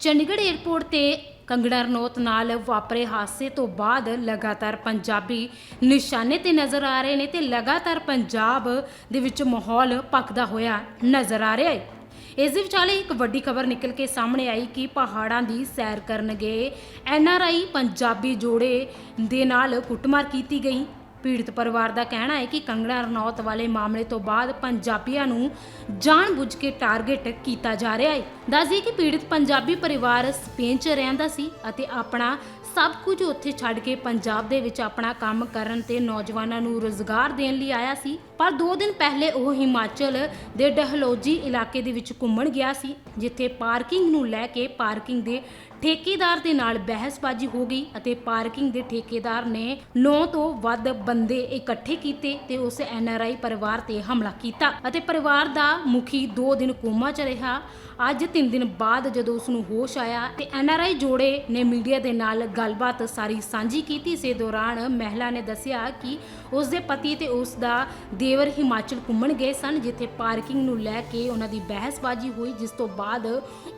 Chandigarh airport ਤੇ ਕੰਗੜਾ ਰਨੌਤ ਨਾਲ ਵਾਪਰੇ ਹਾਦਸੇ ਤੋਂ ਬਾਅਦ ਲਗਾਤਾਰ ਪੰਜਾਬੀ ਨਿਸ਼ਾਨੇ ਤੇ ਨਜ਼ਰ ਆ ਰਹੇ ਨੇ ਤੇ ਲਗਾਤਾਰ ਪੰਜਾਬ ਦੇ ਵਿੱਚ ਮਾਹੌਲ ਪੱਕਦਾ ਹੋਇਆ ਨਜ਼ਰ ਆ ਰਿਹਾ ਹੈ। ਇਸ ਦੇ ਵਿਚਾਲੇ ਇੱਕ ਵੱਡੀ ਖਬਰ ਨਿਕਲ ਕੇ ਸਾਹਮਣੇ ਆਈ ਕਿ ਪਹਾੜਾਂ ਦੀ ਸੈਰ ਕਰਨ ਗਏ ਐਨਆਰਆਈ ਪੰਜਾਬੀ ਜੋੜੇ ਦੇ ਨਾਲ ਕੁੱਟਮਾਰ ਕੀਤੀ ਗਈ। ਪੀੜਤ ਪਰਿਵਾਰ ਦਾ ਕਹਿਣਾ ਹੈ ਕਿ ਕੰਗਣਾ ਰਣੌਤ ਵਾਲੇ ਮਾਮਲੇ ਤੋਂ ਬਾਅਦ ਪੰਜਾਬੀਆਂ ਨੂੰ ਜਾਣਬੁੱਝ ਕੇ ਟਾਰਗੇਟ ਕੀਤਾ ਜਾ ਰਿਹਾ ਹੈ। ਦੱਸਦੀ ਕਿ ਪੀੜਤ ਪੰਜਾਬੀ ਪਰਿਵਾਰ ਸਪੇਨ 'ਚ ਰਹਿੰਦਾ ਸੀ ਅਤੇ ਆਪਣਾ ਸਭ ਕੁਝ ਉੱਥੇ ਛੱਡ ਕੇ ਪੰਜਾਬ ਦੇ ਵਿੱਚ ਆਪਣਾ ਕੰਮ ਕਰਨ ਤੇ ਨੌਜਵਾਨਾਂ ਨੂੰ ਰੋਜ਼ਗਾਰ ਦੇਣ ਲਈ ਆਇਆ ਸੀ। ਪਰ 2 ਦਿਨ ਪਹਿਲੇ ਉਹ ਹਿਮਾਚਲ ਦੇ ਡਹਲੌਜੀ ਇਲਾਕੇ ਦੇ ਵਿੱਚ ਘੁੰਮਣ ਗਿਆ ਸੀ, ਜਿੱਥੇ ਪਾਰਕਿੰਗ ਨੂੰ ਲੈ ਕੇ ਪਾਰਕਿੰਗ ਦੇ ਠੇਕੇਦਾਰ ਦੇ ਨਾਲ ਬਹਿਸਬਾਜ਼ੀ ਹੋ ਗਈ ਅਤੇ ਪਾਰਕਿੰਗ ਦੇ ਠੇਕੇਦਾਰ ਨੇ 9 ਤੋਂ ਵੱਧ ਬੰਦੇ ਇਕੱਠੇ ਕੀਤੇ ਤੇ ਉਸ ਐਨਆਰਆਈ ਪਰਿਵਾਰ ਤੇ ਹਮਲਾ ਕੀਤਾ ਅਤੇ ਪਰਿਵਾਰ ਦਾ ਮੁਖੀ 2 ਦਿਨ ਕੋਮਾ 'ਚ ਰਿਹਾ। ਅੱਜ 3 ਦਿਨ ਬਾਅਦ ਜਦੋਂ ਉਸ ਨੂੰ ਹੋਸ਼ ਆਇਆ ਤੇ ਐਨਆਰਆਈ ਜੋੜੇ ਨੇ ਮੀਡੀਆ ਦੇ ਨਾਲ ਗੱਲਬਾਤ ਸਾਰੀ ਸਾਂਝੀ ਕੀਤੀ, ਇਸੇ ਦੌਰਾਨ ਮਹਿਲਾ ਨੇ ਦੱਸਿਆ ਕਿ ਉਸ ਦੇ ਪਤੀ ਤੇ ਉਸ ਦਾ ਦੇਵਰ ਹਿਮਾਚਲ ਘੁੰਮਣ ਗਏ ਸਨ, ਜਿੱਥੇ ਪਾਰਕਿੰਗ ਨੂੰ ਲੈ ਕੇ ਉਹਨਾਂ ਦੀ ਬਹਿਸਬਾਜ਼ੀ ਹੋਈ, ਜਿਸ ਤੋਂ ਬਾਅਦ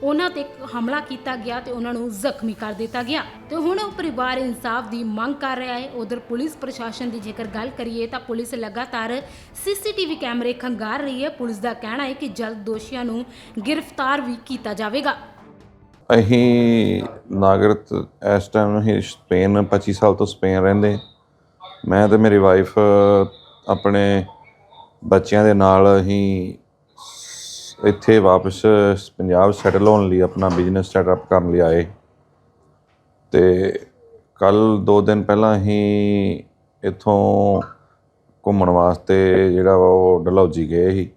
ਉਹਨਾਂ ਤੇ ਹਮਲਾ ਕੀਤਾ ਗਿਆ ਤੇ ਉਹਨਾਂ ਨੂੰ ਜ਼ਖਮੀ ਕਰ ਦਿੱਤਾ ਗਿਆ। ਤੇ ਹੁਣ ਉਹ ਪਰਿਵਾਰ ਇਨਸਾਫ ਦੀ ਮੰਗ ਕਰ ਰਿਹਾ ਹੈ। ਉਧਰ ਪੁਲਿਸ ਪ੍ਰਸ਼ਾਸਨ ਦੀ ਜੇਕਰ ਗੱਲ ਕਰੀਏ ਤਾਂ ਪੁਲਿਸ ਲਗਾਤਾਰ ਸੀਸੀਟੀਵੀ ਕੈਮਰੇ ਖੰਗਾਰ ਰਹੀ ਹੈ। ਪੁਲਿਸ ਦਾ ਕਹਿਣਾ ਹੈ ਕਿ ਜਲਦ ਦੋਸ਼ੀਆਂ ਨੂੰ ਗ੍ਰਿਫਤਾਰ ਵੀ ਕੀਤਾ ਜਾਵੇਗਾ। ਅਸੀਂ ਨਾਗਰਿਕ ਇਸ ਟਾਈਮ ਅਸੀਂ ਸਪੇਨ 25 ਸਾਲ ਤੋਂ ਸਪੇਨ ਰਹਿੰਦੇ। ਮੈਂ ਤੇ ਮੇਰੀ ਵਾਈਫ ਆਪਣੇ ਬੱਚਿਆਂ ਦੇ ਨਾਲ ਅਸੀਂ ਇੱਥੇ ਵਾਪਸ ਪੰਜਾਬ ਸੈਟਲ ਹੋਣ ਲਈ ਆਪਣਾ ਬਿਜ਼ਨਸ ਸੈਟਅਪ ਕਰਨ ਲਈ ਆਏ। ਤੇ ਕੱਲ 2 ਦਿਨ ਪਹਿਲਾਂ ਅਸੀਂ ਇੱਥੋਂ ਘੁੰਮਣ ਵਾਸਤੇ ਜਿਹੜਾ ਵਾ ਉਹ ਡਲਹੌਜੀ ਗਏ ਸੀ।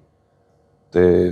ਤੇ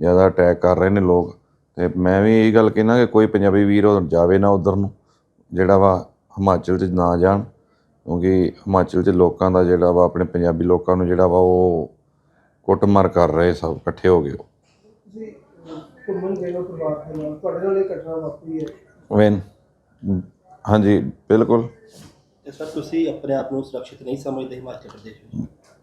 ਜ਼ਿਆਦਾ ਅਟੈਕ ਕਰ ਰਹੇ ਨੇ ਲੋਕ। ਤੇ ਮੈਂ ਵੀ ਇਹੀ ਗੱਲ ਕਹਿਣਾ ਕਿ ਕੋਈ ਪੰਜਾਬੀ ਵੀਰ ਉਹ ਜਾਵੇ ਨਾ ਉਧਰ ਨੂੰ ਜਿਹੜਾ ਵਾ ਹਿਮਾਚਲ 'ਚ ਨਾ ਜਾਣ ਕਿਉਂਕਿ ਹਿਮਾਚਲ 'ਚ ਲੋਕਾਂ ਦਾ ਜਿਹੜਾ ਵਾ ਆਪਣੇ ਪੰਜਾਬੀ ਲੋਕਾਂ ਨੂੰ ਜਿਹੜਾ ਵਾ ਉਹ ਕੁੱਟਮਾਰ ਕਰ ਰਹੇ ਸਭ ਇਕੱਠੇ ਹੋ ਗਏ ਤੁਸੀਂ ਘੁੰਮਣ ਗਏ ਹੋ ਪਰਿਵਾਰ ਦੇ ਨਾਲ ਤੁਹਾਡੇ ਨਾਲ ਇਹ ਘਟਨਾ ਵਾਪਰੀ ਹੈ। ਵੈਨ ਹਾਂਜੀ ਬਿਲਕੁਲ। ਸਰ ਤੁਸੀਂ ਆਪਣੇ ਆਪ ਨੂੰ ਸੁਰੱਖਿਅਤ ਨਹੀਂ ਸਮਝਦੇ ਹਿਮਾਚਲ ਪ੍ਰਦੇਸ਼ ਵਿੱਚ?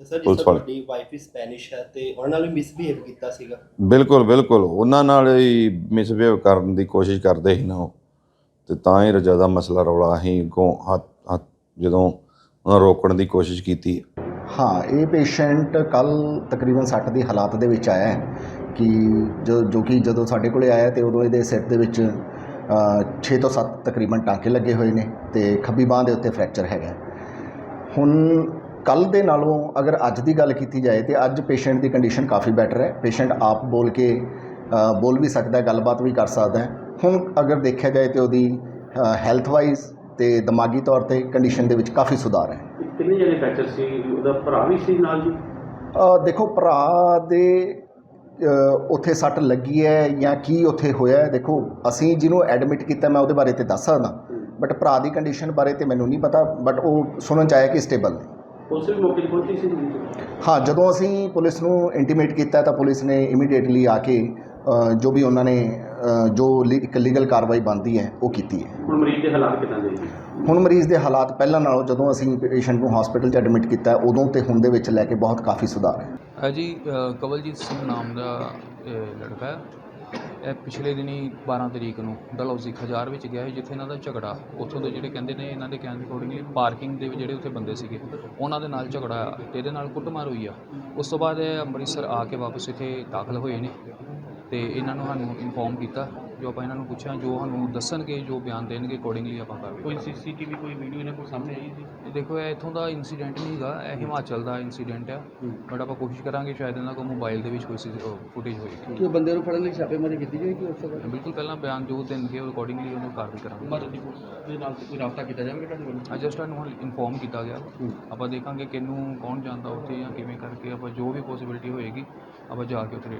ਤੇ ਸਰ ਜਿਸ ਪੁਲਿਸ ਤਰ੍ਹਾਂ ਵਾਲੇ। ਤੁਹਾਡੀ ਵਾਈਫ ਸਪੈਨਿਸ਼ ਹੈ ਤੇ ਉਹਨਾਂ ਨਾਲ ਵੀ ਮਿਸਬੀਹੇਵ ਕੀਤਾ ਸੀਗਾ? ਬਿਲਕੁਲ ਬਿਲਕੁਲ। ਉਹਨਾਂ ਨਾਲ ਹੀ ਮਿਸਬਿਹੇਵ ਕਰਨ ਦੀ ਕੋਸ਼ਿਸ਼ ਕਰਦੇ ਸੀ ਨਾ ਉਹ। ਤੇ ਤਾਂ ਹੀ ਜ਼ਿਆਦਾ ਮਸਲਾ ਰੌਲਾ ਅਸੀਂ ਅੱਗੋਂ ਹੱਥ ਹੱਥ ਜਦੋਂ ਉਹਨਾਂ ਰੋਕਣ ਦੀ ਕੋਸ਼ਿਸ਼ ਕੀਤੀ। ਹਾਂ ਇਹ ਪੇਸ਼ੈਂਟ ਕੱਲ ਤਕਰੀਬਨ 60 ਦੀ ਹਾਲਾਤ ਦੇ ਵਿੱਚ ਆਇਆ ਹੈ ਕਿ ਜੋ ਜੋ ਕਿ ਜਦੋਂ ਸਾਡੇ ਕੋਲੇ ਆਇਆ ਤੇ ਉਦੋਂ ਇਹਦੇ ਸਿਰ ਦੇ ਵਿੱਚ 6 ਤੋਂ 7 ਤਕਰੀਬਨ ਟਾਂਕੇ ਲੱਗੇ ਹੋਏ ਨੇ ਤੇ ਖੱਬੀ ਬਾਹ ਦੇ ਉੱਤੇ ਫ੍ਰੈਕਚਰ ਹੈਗਾ ਹੁਣ ਕੱਲ ਦੇ ਨਾਲੋਂ ਅਗਰ ਅੱਜ ਦੀ ਗੱਲ ਕੀਤੀ ਜਾਏ ਤੇ ਅੱਜ ਪੇਸ਼ੈਂਟ ਦੀ ਕੰਡੀਸ਼ਨ ਕਾਫੀ ਬੈਟਰ ਹੈ। ਪੇਸ਼ੈਂਟ ਆਪ ਬੋਲ ਕੇ ਬੋਲ ਵੀ ਸਕਦਾ ਗੱਲਬਾਤ ਵੀ ਕਰ ਸਕਦਾ ਹੁਣ ਅਗਰ ਦੇਖਿਆ ਜਾਏ ਤੇ ਉਹਦੀ ਹੈਲਥ ਵਾਈਜ਼ ਤੇ ਦਿਮਾਗੀ ਤੌਰ ਤੇ ਕੰਡੀਸ਼ਨ ਦੇ ਵਿੱਚ ਕਾਫੀ ਸੁਧਾਰ ਹੈ। ਕਿੰਨੇ ਜਣੇ ਫ੍ਰੈਕਚਰ ਸੀ? ਉਹਦਾ ਭਰਾ ਵੀ ਸੀ ਨਾਲ ਜੀ? ਦੇਖੋ ਭਰਾ ਦੇ ਉੱਥੇ ਸੱਟ ਲੱਗੀ ਹੈ ਜਾਂ ਕੀ ਉੱਥੇ ਹੋਇਆ ਹੈ ਦੇਖੋ ਅਸੀਂ ਜਿਹਨੂੰ ਐਡਮਿਟ ਕੀਤਾ ਮੈਂ ਉਹਦੇ ਬਾਰੇ ਤੇ ਦੱਸ ਸਕਦਾ। ਬਟ ਭਰਾ ਦੀ ਕੰਡੀਸ਼ਨ ਬਾਰੇ ਤੇ ਮੈਨੂੰ ਨਹੀਂ ਪਤਾ ਬਟ ਉਹ ਸੁਣਨ ਚ ਆਇਆ ਕਿ ਸਟੇਬਲ ਨੇ। ਪੁਲਿਸ ਵੀ ਮੌਕੇ ਤੇ ਪਹੁੰਚੀ ਸੀ ਜੀ? ਹਾਂ ਜਦੋਂ ਅਸੀਂ ਪੁਲਿਸ ਨੂੰ ਇੰਟੀਮੇਟ ਕੀਤਾ ਤਾਂ ਪੁਲਿਸ ਨੇ ਇਮੀਡੀਏਟਲੀ ਆ ਕੇ ਅ, ਜੋ ਵੀ ਉਹਨਾਂ ਨੇ ਅ, ਜੋ ਲੀ- ਇੱਕ ਲੀਗਲ ਕਾਰਵਾਈ ਬਣਦੀ ਹੈ ਉਹ ਕੀਤੀ ਹੈ। ਹੁਣ ਮਰੀਜ਼ ਦੇ ਹਾਲਾਤ ਕਿਦਾਂ ਦੇ ਜੀ? ਹੁਣ ਮਰੀਜ਼ ਦੇ ਹਾਲਾਤ ਪਹਿਲਾਂ ਨਾਲੋਂ ਜਦੋਂ ਅਸੀਂ ਪੇਸ਼ੈਂਟ ਨੂੰ ਹਸਪੀਟਲ 'ਚ ਐਡਮਿਟ ਕੀਤਾ ਉਦੋਂ ਤੇ ਹੁਣ ਦੇ ਵਿੱਚ ਲੈ ਕੇ ਬਹੁਤ ਕਾਫੀ ਸੁਧਾਰ ਹੈ। ਹੈ ਜੀ ਅ, ਕਵਲਜੀਤ ਸਿੰਘ ਨਾਮ ਦਾ ਲੜਕਾ ਹੈ। ਇਹ ਪਿਛਲੇ ਦਿਨੀ 12 ਤਰੀਕ ਨੂੰ ਡਲਹੌਜ਼ੀ ਖਜਾਰ ਵਿੱਚ ਗਿਆ ਸੀ, ਜਿੱਥੇ ਇਹਨਾਂ ਦਾ ਝਗੜਾ। ਉੱਥੋਂ ਦੇ ਜਿਹੜੇ ਕਹਿੰਦੇ ਨੇ, ਇਹਨਾਂ ਦੇ ਕਹਿਣ ਦੇ ਅਕੋਰਡਿੰਗਲੀ ਪਾਰਕਿੰਗ ਦੇ ਜਿਹੜੇ ਉੱਥੇ ਬੰਦੇ ਸੀਗੇ, ਉਹਨਾਂ ਦੇ ਨਾਲ ਝਗੜਾ ਆ ਤੇ ਇਹਦੇ ਨਾਲ ਕੁੱਟਮਾਰ ਹੋਈ ਆ। ਉਸ ਤੋਂ ਬਾਅਦ ਇਹ ਅੰਮ੍ਰਿਤਸਰ ਆ ਕੇ ਵਾਪਸ ਇੱਥੇ ਦਾਖਲ ਹੋਏ ਨੇ। ਤੇ ਇਹਨਾਂ ਨੂੰ ਸਾਨੂੰ ਇਨਫੋਰਮ ਕੀਤਾ ਜੋ ਆਪਾਂ ਇਹਨਾਂ ਨੂੰ ਪੁੱਛਿਆ ਜੋ ਸਾਨੂੰ ਦੱਸਣਗੇ ਜੋ ਬਿਆਨ ਦੇਣਗੇ ਅਕੋਰਡਿੰਗਲੀ ਆਪਾਂ ਕਰ ਕੋਈ ਸੀਸੀਟੀਵੀ ਕੋਈ ਵੀਡੀਓ ਇਹਨਾਂ ਕੋਲ ਸਾਹਮਣੇ ਆਈ ਸੀ? ਇਹ ਦੇਖੋ ਇਹ ਇੱਥੋਂ ਦਾ ਇਨਸੀਡੈਂਟ ਨਹੀਂ ਹੈਗਾ ਇਹ ਹਿਮਾਚਲ ਦਾ ਇਨਸੀਡੈਂਟ ਆ। ਬਟ ਆਪਾਂ ਕੋਸ਼ਿਸ਼ ਕਰਾਂਗੇ ਸ਼ਾਇਦ ਇਹਨਾਂ ਕੋਲ ਮੋਬਾਈਲ ਦੇ ਵਿੱਚ ਕੋਈ ਫੁਟੇਜ ਹੋਏਗੀ ਕਿ ਬੰਦੇ ਨੂੰ ਫੜਨ ਲਈ ਛਾਪੇਮਾਰੀ ਕੀਤੀ ਜਾਏਗੀ ਉਸ ਤੋਂ ਬਾਅਦ ਬਿਲਕੁਲ ਪਹਿਲਾਂ ਬਿਆਨ ਜੋ ਦੇਣਗੇ ਉਹ ਅਕੋਰਡਿੰਗਲੀ ਉਹਨੂੰ ਕਾਰਵਾਈ ਕਰਾਂਗੇ। ਮਦਦ ਦੀ ਪੁਲਿਸ ਦੇ ਨਾਲ ਕੋਈ ਰਾਬਤਾ ਕੀਤਾ ਜਾਵੇਗਾ ਤੁਹਾਡੇ ਵੱਲੋਂ? ਅੱਜ ਜਸਟ ਨੂੰ ਇਨਫੋਰਮ ਕੀਤਾ ਗਿਆ। ਆਪਾਂ ਦੇਖਾਂਗੇ ਕਿਹਨੂੰ ਕੌਣ ਜਾਣਦਾ ਉੱਥੇ ਜਾਂ ਕਿਵੇਂ ਕਰਕੇ ਆਪਾਂ ਜੋ ਵੀ ਪੋਸੀਬਿਲਿਟੀ ਹੋਏਗੀ ਆਪਾਂ ਜਾ ਕੇ ਉੱਥੇ ਰੇਟ